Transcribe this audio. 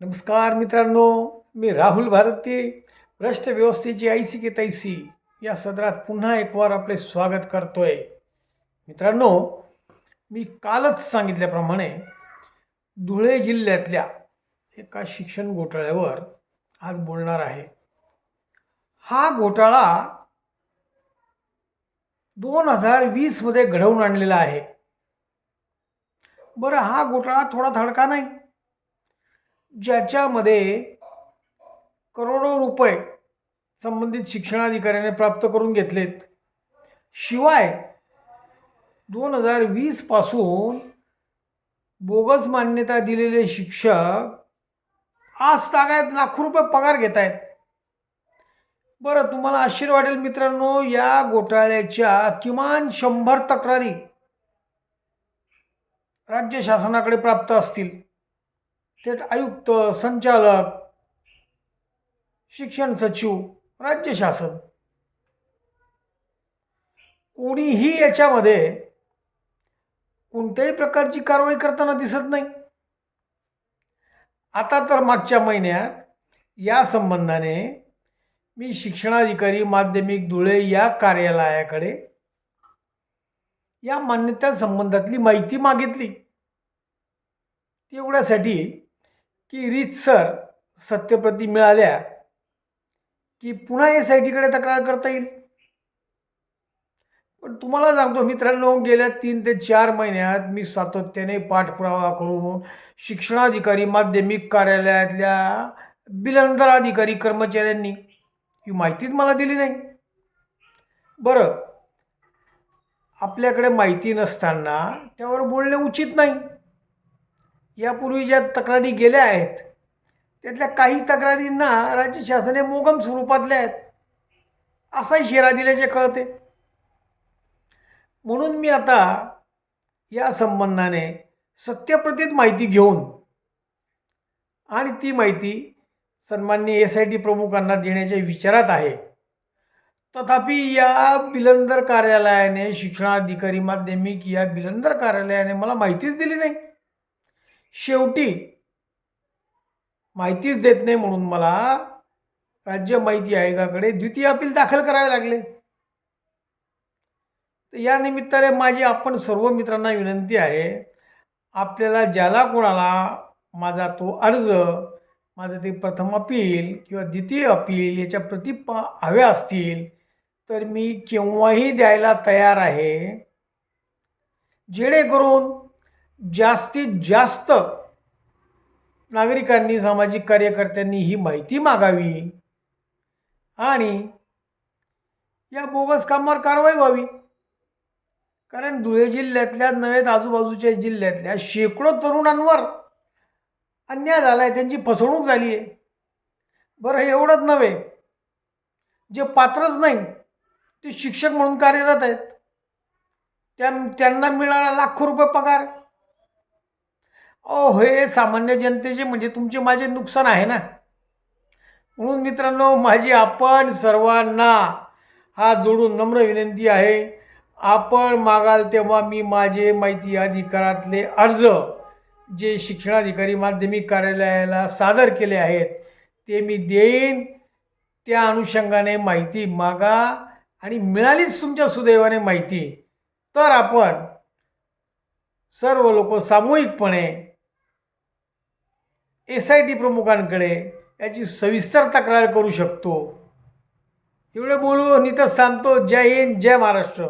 नमस्कार मित्रांनो मी राहुल भारती भ्रष्ट व्यवस्थेची ऐसी की तैसी या सदरात पुन्हा एकवार आपले स्वागत करतोय. मित्रांनो मी कालच सांगितल्याप्रमाणे धुळे जिल्ह्यातल्या एका शिक्षण घोटाळ्यावर आज बोलणार आहे. हा घोटाळा दोन हजार वीसमध्ये घडवून आणलेला आहे. बरं हा घोटाळा थोडा धडका नाही. ज्याच्यामध्ये करोडो रुपये संबंधित शिक्षणाधिकाऱ्याने प्राप्त करून घेतलेत. शिवाय दोन हजार वीसपासून बोगस मान्यता दिलेले शिक्षक आज तागायत लाखो रुपये पगार घेत आहेत बरं तुम्हाला आश्चर्य वाटेल मित्रांनो या घोटाळ्याच्या किमान शंभर तक्रारी राज्य शासनाकडे प्राप्त असतील. थेट आयुक्त संचालक शिक्षण सचिव राज्य शासन. कोणीही याच्यामध्ये कोणत्याही प्रकारची कारवाई करताना दिसत नाही. आता तर मागच्या महिन्यात या संबंधाने मी शिक्षणाधिकारी माध्यमिक धुळे या कार्यालयाकडे या मान्यता संबंधातली माहिती मागितली. तेवढ्यासाठी की रीतसर सत्यप्रती मिळाल्या की पुन्हा एस आय टीकडे तक्रार करता येईल? पण तुम्हाला सांगतो मित्रांनो गेल्या तीन ते चार महिन्यात मी सातत्याने पाठपुरावा करून शिक्षणाधिकारी माध्यमिक कार्यालयातल्या बिलंदर अधिकारी कर्मचाऱ्यांनी ही माहितीच मला दिली नाही. बरं आपल्याकडे माहिती नसताना त्यावर बोलणे उचित नाही. यापूर्वी ज्या तक्रारी गेल्या आहेत त्यातल्या काही तक्रारींना राज्य शासने मोगम स्वरूपातल्या आहेत. असाही शेरा दिल्याचे कळते. म्हणून मी आता या संबंधाने सत्यप्रतीत माहिती घेऊन आणि ती माहिती सन्मान्य एस आय टी प्रमुखांना देण्याच्या विचारात आहे. तथापि या बिलंदर कार्यालयाने शिक्षणाधिकारी माध्यमिक या बिलंदर कार्यालयाने मला माहितीच दिली नाही. शेवटी माहितीच देत नाही म्हणून मला राज्य माहिती आयोगाकडे द्वितीय अपील दाखल करावे लागले. तर या निमित्ताने माझी आपण सर्व मित्रांना विनंती आहे आपल्याला ज्याला कोणाला माझा तो अर्ज माझं ते प्रथम अपील किंवा द्वितीय अपील याच्या प्रती हव्या असतील तर मी केव्हाही द्यायला तयार आहे. जेणेकरून जास्तीत जास्त नागरिकांनी सामाजिक कार्यकर्त्यांनी ही माहिती मागावी आणि या बोगस कामावर कारवाई व्हावी. कारण धुळे जिल्ह्यातल्या नव्हे आजूबाजूच्या जिल्ह्यातल्या शेकडो तरुणांवर अन्याय झाला आहे त्यांची फसवणूक झाली आहे. बरं हे एवढंच नव्हे. जे पात्रच नाही ते शिक्षक म्हणून कार्यरत आहेत. त्यां त्यांना मिळाला लाखो रुपये पगार. अहो हे सामान्य जनतेचे म्हणजे तुमचे माझे नुकसान आहे ना? म्हणून मित्रांनो माझी आपण सर्वांना हात जोडून नम्र विनंती आहे. आपण मागाल तेव्हा मी माझे माहिती अधिकारातले अर्ज जे शिक्षणाधिकारी माध्यमिक कार्यालयाला सादर केले आहेत ते मी देईन. त्या अनुषंगाने माहिती मागा आणि मिळालीच तुमच्या सुदैवाने माहिती. तर आपण सर्व लोक सामूहिकपणे एस आय टी प्रमुखांकडे याची सविस्तर तक्रार करू शकतो. एवढं बोलून इथं थांबतो जय हिंद जय महाराष्ट्र.